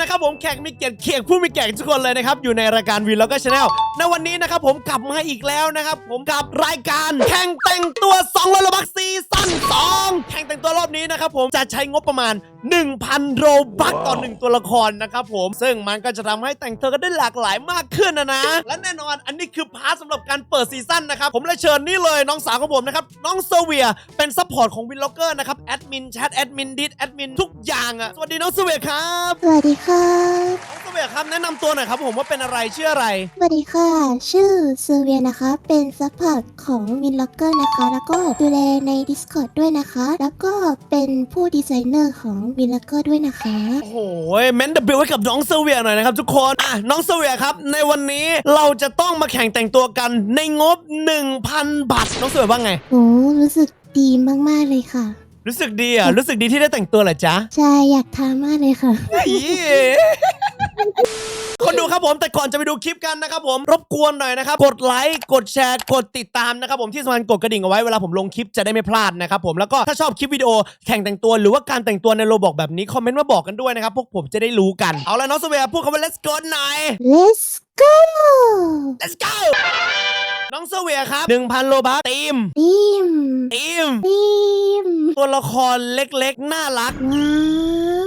นะครับผมแขกมีเกียรติเขียงผู้มีเกียรติทุกคนเลยนะครับอยู่ในรายการวีแล้วก็ชาแนล ในวันนี้นะครับผมกลับมาอีกแล้วนะครับผมกับรายการแข่งแต่งตัว2โลบักซีซั่น2แข่งแต่งตัวรอบนี้นะครับผมจะใช้งบประมาณ 1,000 โรบักต่อ 1 ตัวละครนะครับผมซึ่งมันก็จะทำให้แต่งตัวกันได้หลากหลายมากขึ้นนะนะ และแน่นอนอันนี้คือพาร์ทสำหรับการเปิดซีซั่นนะครับผมเลยเชิญนี่เลยน้องสาวของผมนะครับน้องเซเวียเป็นซัพพอร์ตของวินล็อกเกอร์นะครับแอดมินแชทแอดมินดิสแอดมินทุกอย่างอะสวัสดีน้องเซเวียครับสวัสดีค่ะน้อง เวียครับแนะนำตัวหน่อยครับผมว่าเป็นอะไรชื่ออะไร สวัสดีค่ะ ชื่อเซเวียนะคะ เป็นซัพพอร์ตของวินล็อกเกอร์นะคะ แล้วก็ดูแลใน Discord ด้วยนะคะ แล้วก็เป็นผู้ดีไซเนอร์ของวินล็อกเกอร์ด้วยนะคะ โอ้โหเมนเดบิวให้กับน้องเซเวียหน่อยนะครับทุกคนอะน้องเซเวียครับ ในวันนี้เราจะต้องมาแข่งแต่งตัวกันในงบ 1,000 บาทน้องเซเวียว่าไง โห รู้สึกดีมาก ๆ เลยค่ะ รู้สึกดีอะรู้สึกดีที่ได้แต่งตัวเหรอจ๊ะ ใช่ อยากทามากเลยค่ะอี๋ คนดูครับผมแต่ก่อนจะไปดูคลิปกันนะครับผมรบกวนหน่อยนะครับกดไลค์กดแชร์กดติดตามนะครับผมที่สำคัญกดกระดิ่งเอาไว้เวลาผมลงคลิปจะได้ไม่พลาดนะครับผมแล้วก็ถ้าชอบคลิปวิดีโอแข่งแต่งตัวหรือว่าการแต่งตัวในโรบอกแบบนี้คอมเมนต์มาบอกกันด้วยนะครับพวกผมจะได้รู้กันเอาละน้องสเวียพูดคำว่า let's go หน่อย Let's go let's go น้องเซเวียครับ1,000โลบาททีมทีมทีมทีมตัวละครเล็กๆ น่ารัก ว้า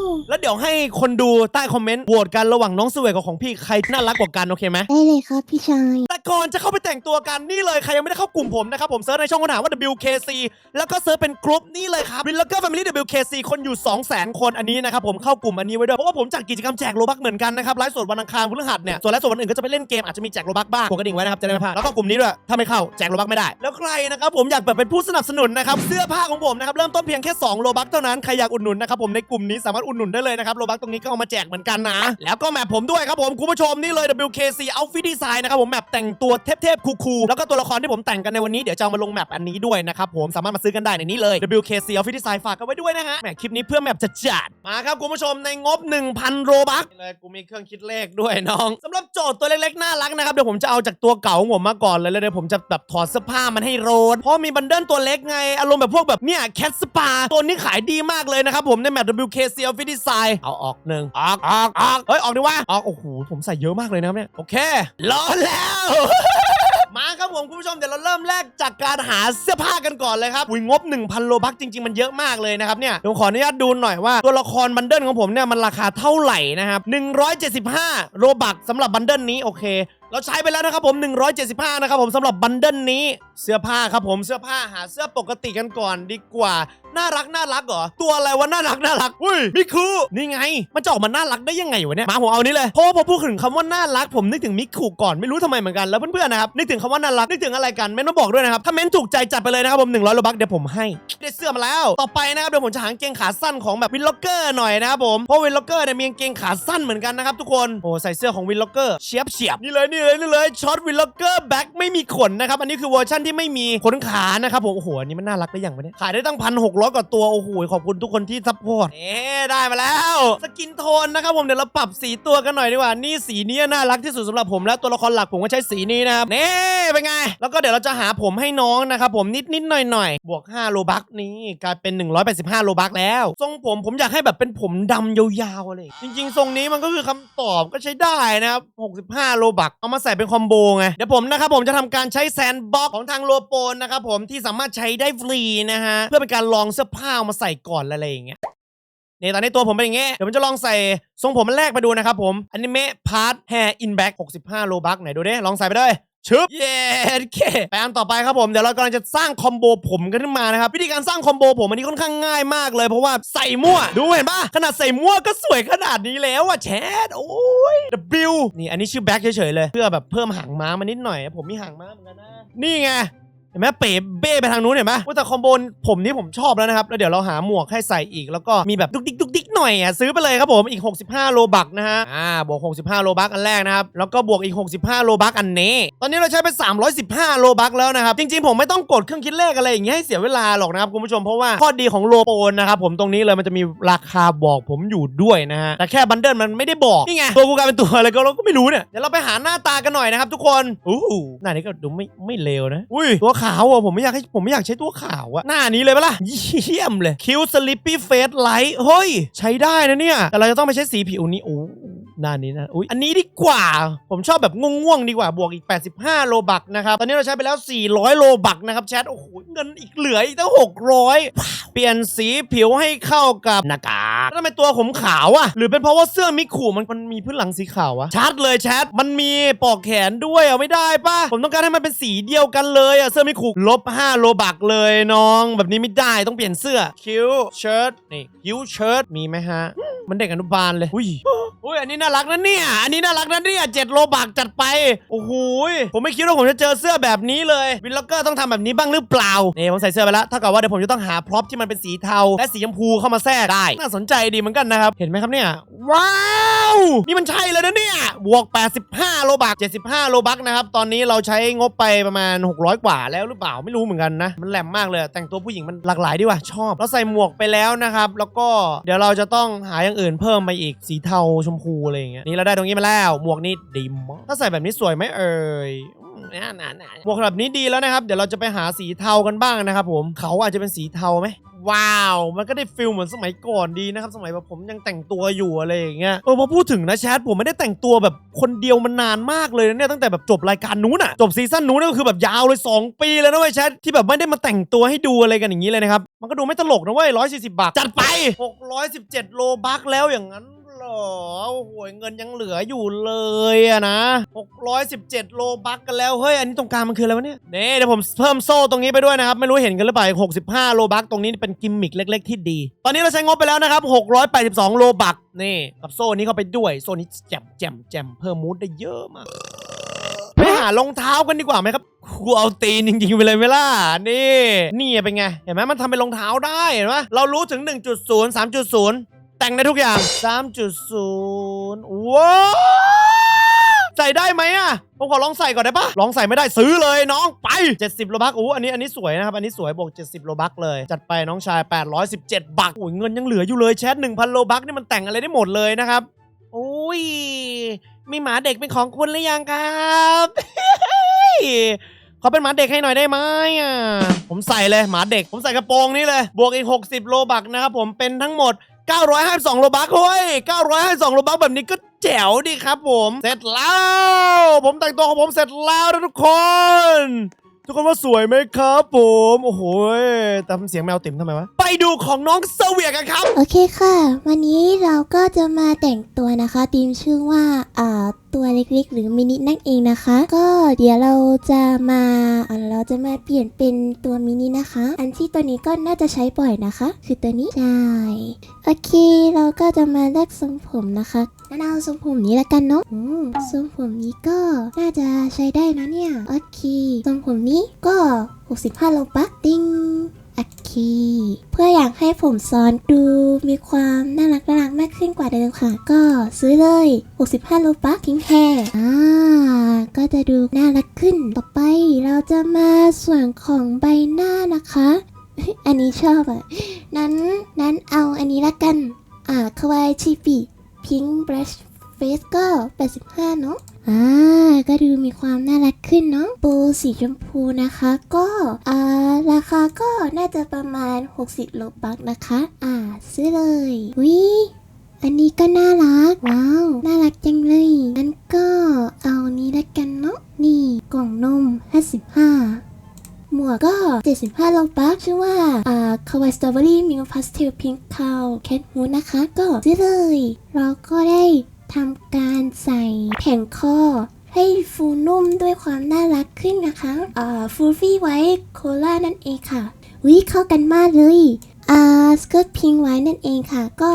ว แล้วเดี๋ยวให้คนดูใต้คอมเมนต์โหวตกันระหว่างน้องเซเวียกับของพี่ใครน่ารักกว่ากันโอเคไหม ได้เลยครับพี่ชาย แต่ก่อนจะเข้าไปแต่งตัวกันนี่เลยใครยังไม่ได้เข้ากลุ่มผมนะครับ ผมเซิร์ชในช่องค้นหาว่า WKC แล้วก็เซิร์ชเป็นกลุ่มนี่เลยครับวินแล้วก็ Family WKC คนอยู่ 2 0 0 0 0 0 คนอันนี้นะครับผมเข้ากลุ่มอันนี้ไว้ด้วย เพราะว่าผมจัดกิจกรรมแจกโลบักเหมือนกันนะครับไลฟ์สดวันอังคารพฤหัสเนี่ยส่วนไลฟ์สดวันอื่นก็จะไปเล่นเกมอาจจะมีแจกโลบักบ้างกดกระดิ่งไว้นะครับจะได้ไม่พลาดแล้วก็กลุ่มนี้ด้วยถ้าไม่เข้าแจกโลบักไม่ได้ แล้วใครนะครับผมอยากเปิดเป็นผู้สนับสนุนนะครับเสื้อผ้าของผมนะครับเริ่มต้นเพียงแค่2โลบักเท่านั้นใครอยากอุดหนุนนะครับผมในกลุ่มนี้สามารถอุดหนุนได้เลยนะครับโลบักตรงนี้ก็เอามาแจกเหมือนกันนะ แล้วก็แมปผมด้วยครับผมคุณผู้ชมนี่เลย WKC Outfit Design นะครับผมแมปแต่งตัวเทพๆคูลๆแล้วก็ตัวละครที่ผมแต่งกันในวันนี้เดี๋ยวจะเอามาลงแมปอันนี้ด้วยนะครับผมสามารถมาซื้อกันได้ในนี้เลย WKC Outfit Design ฝากกันไว้ด้วยนะฮะแหมคลิปนี้เพื่อแมปจะจัดมาครับคุณผู้ชมในงบ 1,000โรบักเลยกูมีเครื่องคิดเลขด้วยน้องสำหรับโจทย์ตัวเล็กๆน่ารักนะครับเดี๋ยวผมจะเอาจากตัวเก่าของผมมาก่อนเลยแล้วเดี๋ยวผมจะแบบถอดเสื้อผ้ามันให้โรนเพราะมีบันเดิลตัวเล็กไงอารมณ์แบบพวกแบบเนี่ยแคทสปาตัวนี้ขายดีมากเลยนะครับผมในแมป WKC Outfit Design เอาออกหนึ่งออกออกออกเฮ้ยออกดิว่าออกโอ้โหผมใส่เยอะมากเลยนะครับเนี่ยโอเครอแล้วมาครับผมคุณผู้ชมเดี๋ยวเราเริ่มแรกจากการหาเสื้อผ้ากันก่อนเลยครับอุ้ยงบ 1,000 โลบักจริง ๆ มันเยอะมากเลยนะครับเนี่ยเดี๋ยวขออนุญาตดูหน่อยว่าตัวละครบันเดิลของผมเนี่ยมันราคาเท่าไหร่นะครับ175 โลบักสำหรับบันเดิลนี้โอเค เราใช้ไปแล้วนะครับผม 175 นะครับผมสำหรับบันเดิลนี้เสื้อผ้าครับผมเสื้อผ้าหาเสื้อปกติกันก่อนดีกว่า น่ารักน่ารักเหรอ ตัวอะไรวะน่ารักน่ารักอุ้ยมิคุนี่ไง มันจะออกมาน่ารักได้ยังไงวะเนี่ยมาผมเอานี้เลยเพราะว่าพอพูดถึงคำว่าน่ารักผมนึกถึงมิคุก่อนไม่รู้ทำไมเหมือนกันแล้วเพื่อนๆนะครับนึกถึงคำว่าน่ารักนึกถึงอะไรกันเม้นมาบอกด้วยนะครับถ้าเม้นถูกใจจัดไปเลยนะครับผม100โลบักเดี๋ยวผมให้ได้เสื้อมาแล้ว ต่อไปนะครับเดี๋ยวผมจะหากางเกงขาสั้นของแบบวินล็อกเกอร์หน่อยนะครับผมเพราะวินล็อกเกอร์เนี่ยมีกางเกงขาสั้นเหมือนกันนะครับทุกคนโอ้ใส่เสื้อของวินล็อกเกอร์เฉียบเฉียบนี่เลยนี่เลยนี่เลยช็อตวินล็อกเกอร์แบ็คไม่มีขนนะครับ อันนี้คือเวอร์ชั่นที่ไม่มีขนขานะครับผมโอ้โหอันนี้มันน่ารักได้อย่างวะเนี่ยขายได้ตั้งพันหกร้อยกว่าตัวโอ้โหขอบคุณทุกคนที่ซัพพอร์ตเอ๊ได้มาแล้ว สกินโทนนะครับผมเดี๋ยวเราปรับสีตัวกันหน่อยดีกว่านี่สีนี้น่ารักที่สุดสำหรับผมแล้วตัวละครหลักผมก็ใช้สีนี้นะครับนี่เป็นไง แล้วก็เดี๋ยวเราจะหาผมให้น้องนะครับผมนิดนิดหน่อยหน่อยบวก5โลบักนี่กลายเป็น 185โลบักแล้ว ทรงผมผมอยากให้แบบเป็นผมดำยาวๆเลย จริง ๆ ทรงนี้มันก็คือคำตอบก็ใช้ได้นะครับ65โลบักเอามาใส่เป็นคอมโบไง เดี๋ยวผมนะครับผมจะทำการใช้แซนบ็อกของทางโลโปนนะครับผมที่สามารถใช้ได้ฟรีนะฮะ เพื่อเป็นการลองเสื้อผ้ามาใส่ก่อนอะไรอย่างเงี้ยนี่ตอนนี้ตัวผมเป็นอย่างเงี้ยเดี๋ยวผมจะลองใส่ทรงผมมันแรกไปดูนะครับผมอนิเมะพาร์ทแฮร์อินแบ็ก65โลบักไหนดูดิลองใส่ไปเลย ชึบเย้เคไปอันต่อไปครับผมเดี๋ยวเรากำลังจะสร้างคอมโบผมกันขึ้นมานะครับวิธีการสร้างคอมโบผมอันนี้ค่อนข้างง่ายมากเลยเพราะว่าใส่มั่วดูเห็นปะขนาดใส่มั่วก็สวยขนาดนี้แล้วอะแชทโอ้ย W นี่อันนี้ชื่อแบ็คเฉยๆเลย เพื่อแบบเพิ่มหางม้ามานิดหน่อย ผมมีหางม้าเหมือนกันนะนี่ไงเห็นไหมเป๋เบ้ไปทางนู้นเห็นไหมว่าแต่คอมโบนผมนี่ผมชอบแล้วนะครับแล้วเดี๋ยวเราหาหมวกให้ใส่อีกแล้วก็มีแบบดุกดิกดุกดิก หน่อยอะซื้อไปเลยครับผมอีก 65 โลบักนะฮะอ่าบวก 65 โลบักอันแรกนะครับแล้วก็บวกอีก 65 โลบักอันนี้ ตอนนี้เราใช้ไป 315 โลบักแล้วนะครับจริงๆผมไม่ต้องกดเครื่องคิดเลขอะไรอย่างเงี้ยให้เสียเวลาหรอกนะครับคุณผู้ชมเพราะว่าข้อดีของโลโปนนะครับผมตรงนี้เลยมันจะมีราคาบอกผมอยู่ด้วยนะฮะแต่แค่บันเดิลมันไม่ได้บอกนี่ไงตัวกูกลายเป็นตัวอะไรก็เราก็ไม่รู้เนี่ยเดี๋ยวเราไปหาหน้าตากันหน่อยนะครับทุกคนอู้หูหน้านี้ก็ดูไม่ไม่เลวนะอุ้ยตัวขาวอะผมไม่อยากให้ผมไม่อยากใช้ตัวขาวอะหน้านี้เลยปะล่ะเยี่ยมเลยคิวสลิปปี้เฟสไลท์เฮ้ยใช้ได้นะเนี่ย แต่เราจะต้องไปใช้สีผิวนี้โอ้ หน้านี้นะอุ้ยอันนี้ดีกว่า ผมชอบแบบง่วงๆดีกว่าบวกอีก 85 โลบักนะครับ ตอนนี้เราใช้ไปแล้ว 400 โลบักนะครับแชทโอ้โหเงินอีกเหลืออีกตั้ง 600 เปลี่ยนสีผิวให้เข้ากับหน้ากากแล้วทำไมตัวผมขาวอะหรือเป็นเพราะว่าเสื้อมิคุมันมันมีพื้นหลังสีขาวอะชัดเลยแชทมันมีปอกแขนด้วยเอาไม่ได้ปะผมต้องการให้มันเป็นสีเดียวกันเลยอะเสื้อมิคุลบ 5 โลบักเลยน้อง แบบนี้ไม่ได้ต้องเปลี่ยนเสื้อคิ้วเชิ้ตนี่คิ้วเชิ้ตมีไหมฮะมันเด็กอนุบาลเลยอุ้ย อุ้ยอันนี้น่ารักนะเนี่ย อันนี้น่ารักนะเนี่ยเจ็ดโลบักจัดไป โอ้โหผมไม่คิดว่าผมจะเจอเสื้อแบบนี้เลย วินล็อกเกอร์ต้องทำแบบนี้บ้างหรือเปล่านี่ผมใส่เสื้อไปแล้วเท่ากับว่าเดี๋ยวผมจะต้องหาพร็อพที่มันเป็นสีเทาและสีชมพูเข้ามาแทรกได้ น่าสนใจดีเหมือนกันนะครับ เห็นไหมครับเนี่ย ว้าว นี่มันใช่เลยนะเนี่ย บวก 85 โลบัก 75 โลบักนะครับ ตอนนี้เราใช้งบไปประมาณ 600 กว่าแล้วหรือเปล่า ไม่รู้เหมือนกันนะ มันแหลมมากเลย แต่งตัวผู้หญิงมันหลากหลายดีว่ะ ชอบ เราใส่หมวกไปแล้วนะครับ แล้วก็เดี๋ยวเราจะต้องหาอย่างอื่นเพิ่มมาอีก สีเทาชมพูอะไรอย่างเงี้ย นี่เราได้ตรงนี้มาแล้ว หมวกนี่ดีมาก ถ้าใส่แบบนี้สวยไหมเอ่ยหมวกแบบนี้ดีแล้วนะครับ เดี๋ยวเราจะไปหาสีเทากันบ้างนะครับ ผม เขาอาจจะเป็นสีเทาไหม ว้าว มันก็ได้ฟิลเหมือนสมัยก่อนดีนะครับ สมัยแบบผมยังแต่งตัวอยู่อะไรอย่างเงี้ยเออพอพูดถึงนะแชทผมไม่ได้แต่งตัวแบบคนเดียวมันนานมากเลยนะเนี่ยตั้งแต่แบบจบรายการนู้นอะจบซีซั่นนู้นก็คือแบบยาวเลย 2 ปีแล้วนะเว้ยแชทที่แบบไม่ได้มาแต่งตัวให้ดูอะไรกันอย่างนี้เลยนะครับมันก็ดูไม่ตลกนะเว้ย140บาทจัดไป 617 โลบักแล้วอย่างนั้น เหรอโอ้โหเงินยังเหลืออยู่เลยอะนะ 617 โลบัคกันแล้ว เฮ้ย อันนี้ตรงกลางมันคืออะไรวะเนี่ยเนี่เดี๋ยวผมเพิ่มโซ่ตรงนี้ไปด้วยนะครับ ไม่รู้เห็นกันหรือเปล่า65 โลบัคตรงนี้เป็นกิมมิกเล็ก ๆ ที่ดี ตอนนี้เราใช้งบไปแล้วนะครับ 682 โลบัคนี่กับโซ่นี้เข้าไปด้วย โซ่นี้แจ่มแจ่มแจ่มเพิ่มมูดได้เยอะมากไปหารองเท้ากันดีกว่าไหมครับกูเอาตีนจริงๆไปเลยไหมล่ะนี่ นี่เป็นไง เห็นไหมมันทำเป็นรองเท้าได้เห็นไหมเรารู้ถึง 1.0 3.0 แต่งได้ทุกอย่าง 3.0 ว้าวใส่ได้ไหมอะ ผมขอลองใส่ก่อนได้ปะลองใส่ไม่ได้ซื้อเลยน้องไป 70 โลบักอู้อันนี้อันนี้สวยนะครับ อันนี้สวยบวก 70 โลบักเลย จัดไปน้องชาย 817 บักโอ้ยเงินยังเหลืออยู่เลยแชท1,000 โลบักนี่มันแต่งอะไรได้หมดเลยนะครับโอ้ยมีหมาเด็กเป็นของคุณหรือยังครับขอเป็นหมาเด็กให้หน่อยได้ไหมอะ ผมใส่เลยหมาเด็ก ผมใส่กระโปรงนี้เลย บวกอีก 60 โลบักนะครับผมเป็นทั้งหมด 952โลบักเฮ้ย952โลบักแบบนี้ก็แจ๋วดีครับผม เสร็จแล้ว ผมแต่งตัวของผมเสร็จแล้วนะทุกคน ทุกคนว่าสวยไหมครับผม โอ้โหทำเสียงแมวติ่มทำไมวะ ไปดูของน้องเซเวียกันครับ โอเคค่ะ วันนี้เราก็จะมาแต่งตัวนะคะทีมชื่อว่าอ่า ตัวเล็กๆ หรือมินินั่นเองนะคะ ก็เดี๋ยวเราจะมาเราจะมาเปลี่ยนเป็นตัวมินินะคะ อันที่ตัวนี้ก็น่าจะใช้บ่อยนะคะ คือตัวนี้ใช่โอเคเราก็จะมาเลือกทรงผมนะคะงั้นเอาทรงผมนี้ละกันเนาะทรงผมนี้ก็น่าจะใช้ได้นะเนี่ยโอเคทรงผมนี้ก็65โลบักติ้ง โอเคเพื่ออยากให้ผมซ้อนดูมีความน่ารักน่ารักมากขึ้นกว่าเดิมค่ะ ก็ซื้อเลย 65 โลบักทิ้งแค่อ่าก็จะดูน่ารักขึ้นต่อไปเราจะมาส่วนของใบหน้านะคะ อันนี้ชอบอะ นั้นนั้นเอาอันนี้ละกัน อ่าคาวายชิปิพิงค์บลัชเฟสก็ 85 เนาะ อ่าก็ดูมีความน่ารักขึ้นเนาะโบสีชมพูนะคะ ก็อ่าราคาก็น่าจะประมาณ 60โลบักนะคะ อ่า ซื้อเลยวิอันนี้ก็น่ารัก ว้าว น่ารักจังเลยงั้นก็เอานี้ละกันเนาะนี่กล่องนม 55หมวกก็ 75โลบักชื่อว่า อ่าคาวาสตรอเบอรี่มิลพาสเทลพิงค์คาวแคทฮูดนะคะ ก็ซื้อเลย เราก็ได้ ทำการใส่แผงคอให้ฟูนุ่มด้วยความน่ารักขึ้นนะคะอ่าฟูฟี่ไว้โคล่านั่นเองค่ะวิเข้ากันมากเลยอ่าสเกิร์ตพิงไว้นั่นเองค่ะ ก็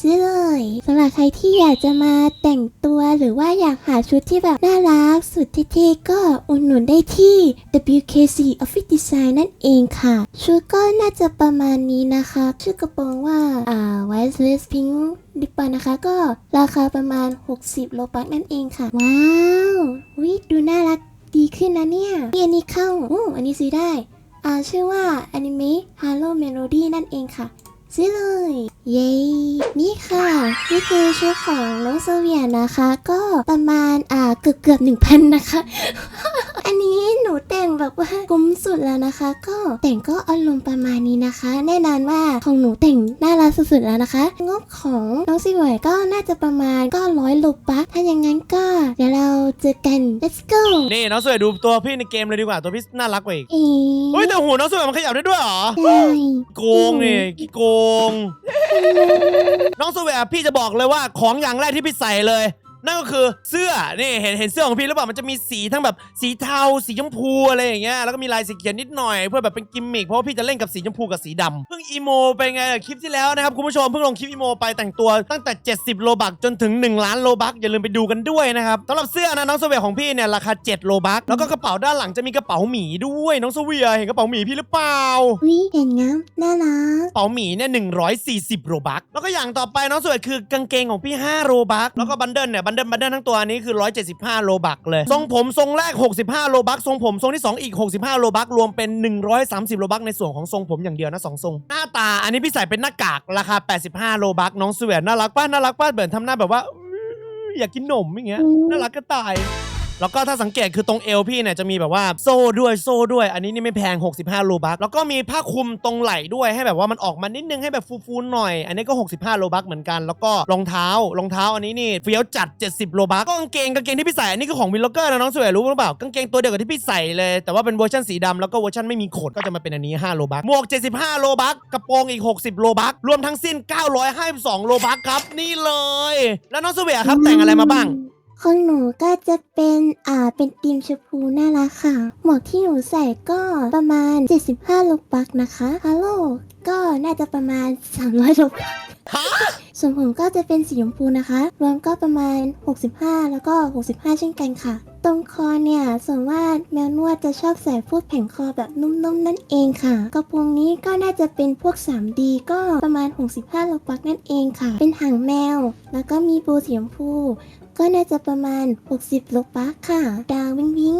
ซื้อเลยสำหรับใครที่อยากจะมาแต่งตัวหรือว่าอยากหาชุดที่แบบน่ารัก สุดเท่ๆก็อุดหนุนได้ที่ WKC Office Design นั่นเองค่ะ ชุดก็น่าจะประมาณนี้นะคะชื่อกระโปรงว่าอ่า White Lace Pink ดิปานะคะก็ราคาประมาณ 60 โลบักนั่นเองค่ะ ว้าววิดูน่ารักดีขึ้นนะเนี่ยนี่อันนี้เข้าอู้อันนี้ซื้อได้ อ่าชื่อว่า Anime Halo Melody นั่นเองค่ะ ซื้อเลย เย้ นี่ค่ะ นี่คือชุดของน้องโซเวียนะคะ ก็ประมาณอ่าเกือบเกือบหนึ่งพันนะคะ อันนี้หนูแต่งแบบว่าคุ้มสุดแล้วนะคะ ก็แต่งก็อารมณ์ประมาณนี้นะคะ แน่นอนว่าของหนูแต่งน่ารักสุดๆแล้วนะคะ งบของน้องซิวก็น่าจะประมาณก็ร้อยลูกปักถ้าอย่างนั้นก็ เดี๋ยวเราเจอกัน let's go นี่น้องสวยดูตัวพี่ในเกมเลยดีกว่าตัวพี่น่ารักกว่าอีกเอ๊เฮ้ยะแต่หูน้องสวยมันขยับได้ด้วยเหรอใช่โกงนี่กี่โกง น้องสวยพี่จะบอกเลยว่าของอย่างแรกที่พี่ใส่เลย นั่นก็คือเสื้อนี่เห็นเห็นเสื้อของพี่หรือเปล่ามันจะมีสีทั้งแบบสีเทาสีชมพูอะไรอย่างเงี้ยแล้วก็มีลายสีเขียวนิดหน่อยเพื่อแบบเป็นกิมมิคเพราะว่าพี่จะเล่นกับสีชมพูกับสีดำเพิ่งอีโมไปไงคลิปที่แล้วนะครับคุณผู้ชมเพิ่งลงคลิปอีโมไปแต่งตัวตั้งแต่ 70 โลบักจนถึง 1 ล้านโลบักอย่าลืมไปดูกันด้วยนะครับสำหรับเสื้อนะน้องสเวียของพี่เนี่ยราคา 7 โลบักแล้วก็กระเป๋าด้านหลังจะมีกระเป๋าหมีด้วยน้องสเวียเห็นกระเป๋าหมีพี่หรือเปล่าวิเห็นงั้นน่ารักเป๋าหมีเนี่ย140โรบักแล้วก็อย่างต่อไปน้องสวยคือกางเกงของพี่ 5โรบักแล้วก็บันเดิลเนี่ยบันเดิลบันเดิลทั้งตัวอันนี้คือ 175โรบักเลย ทรงผมทรงแรก 65 โลบัก ทรงผมทรงที่ 2 อีก 65 โลบัก รวมเป็น 130 โลบักในส่วนของทรงผมอย่างเดียวนะสองทรง หน้าตาอันนี้พี่ใส่เป็นหน้ากากราคา 85 โลบัก น้องสวยน่ารักป้าน่ารักป้าเบิร์นทำหน้าแบบว่าอื้ออยากกินหนมอย่างเงี้ยอืมน่ารักก็ตาย แล้วก็ถ้าสังเกตคือตรงเอวพี่เนี่ยจะมีแบบว่าโซ่ด้วยโซ่ด้วย อันนี้นี่ไม่แพง 65โลบักแล้วก็มีผ้าคลุมตรงไหล่ด้วยให้แบบว่ามันออกมานิดนึงให้แบบฟูๆหน่อย อันนี้ก็ 65โลบักเหมือนกัน แล้วก็รองเท้ารองเท้าอันนี้นี่เฟี้ยวจัด 70โลบักก็กางเกงกางเกงที่พี่ใส่อันนี้ก็ของวิลล็อกเกอร์นะน้องสวยรู้หรือเปล่ากางเกงตัวเดียวกับที่พี่ใส่เลยแต่ว่าเป็นเวอร์ชันสีดำแล้วก็เวอร์ชันไม่มีขนก็จะมาเป็นอันนี้5โลบักหมวก 75โลบักกระโปรงอีก 60โลบักรวมทั้งสิ้น 952โลบักครับนี่เลย แล้วน้องสวยครับแต่งอะไรมาบ้าง ของหนูก็จะเป็นอ่าเป็นทีมชมพูน่ารักค่ะ หมวกที่หนูใส่ก็ประมาณ 75ลูกปักนะคะฮัลโหลก็น่าจะประมาณ300ลูกปักฮะส่วนผมก็จะเป็นสีชมพูนะคะ รวมก็ประมาณ 65 แล้วก็ 65 เช่นกันค่ะ ตรงคอเนี่ย ส่วนว่ากแมวนวดจะชอบใส่พวกแผงคอแบบนุ่มๆนั่นเองค่ะ กระโปรงนี้ก็น่าจะเป็นพวก 3D ก็ประมาณ 65ลูกปักนั่นเองค่ะ เป็นหางแมว แล้วก็มีโบสีชมพู ก็น่าจะประมาณ 60 โลบักค่ะ ดาววิงวิง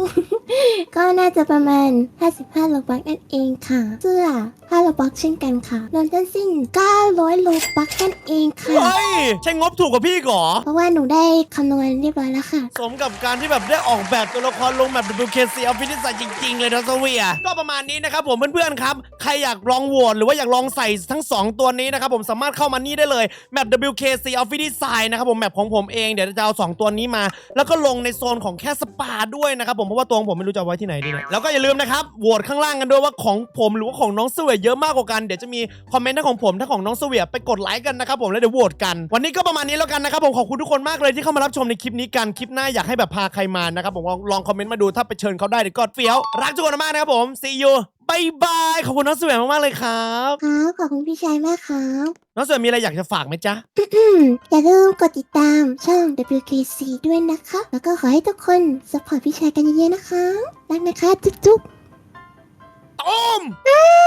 ก็น่าจะประมาณ 55 โลบักนั่นเองค่ะ เสื้อ5โลบักเช่นกันค่ะรวมทั้งสิ้น 900โลบักนั่นเองค่ะ เฮ้ย ใช่งบถูกกว่าพี่ก่อเพราะว่าหนูได้คำนวณเรียบร้อยแล้วค่ะ สมกับการที่แบบได้ออกแบบตัวละครลงแบบ WKC ออฟฟิศใส่จริง ๆ เลยนะโซเวีย ก็ประมาณนี้นะครับผมเพื่อนๆครับ ใครอยากลองโหวตหรือว่าอยากลองใส่ทั้ง 2 ตัวนี้นะครับผมสามารถเข้ามานี่ได้เลยแมป WKC Office Design นะครับผมแมปของผมเองเดี๋ยวจะเอา 2 ตัวนี้มา แล้วก็ลงในโซนของแค่สปาด้วยนะครับผมเพราะว่าตัวของผมไม่รู้จะเอาไว้ที่ไหนดีเนี่ยแล้วก็อย่าลืมนะครับโหวตข้างล่างกันด้วยว่าของผมหรือว่าของน้องเสวียเยอะมากกว่ากันเดี๋ยวจะมีคอมเมนต์ทั้งของผมทั้งของน้องเสวียไปกดไลค์กันนะครับผมแล้วเดี๋ยวโหวตกัน วันนี้ก็ประมาณนี้แล้วกันนะครับผมขอบคุณทุกคนมากเลยที่เข้ามารับชมในคลิปนี้กันคลิปหน้าอยากให้แบบพาใครมานะครับผมลองลองคอมเมนต์มาดูถ้าไปเชิญเขาได้เดี๋ยวก็เฟี้ยวรักทุกคนมากนะครับผม see you บายบายขอบคุณน้องเสวียมากๆเลยครับ ครับขอบคุณพี่ชายมากครับ น้องเสวียมีอะไรอยากจะฝากไหมจ๊ะ อืมอย่าลืมกดติดตามช่อง WKC ด้วยนะคะ แล้วก็ขอให้ทุกคนสปอร์ตพี่ชายกันเยอะๆนะคะ รักนะคะ จุ๊บๆ ต้มอ้า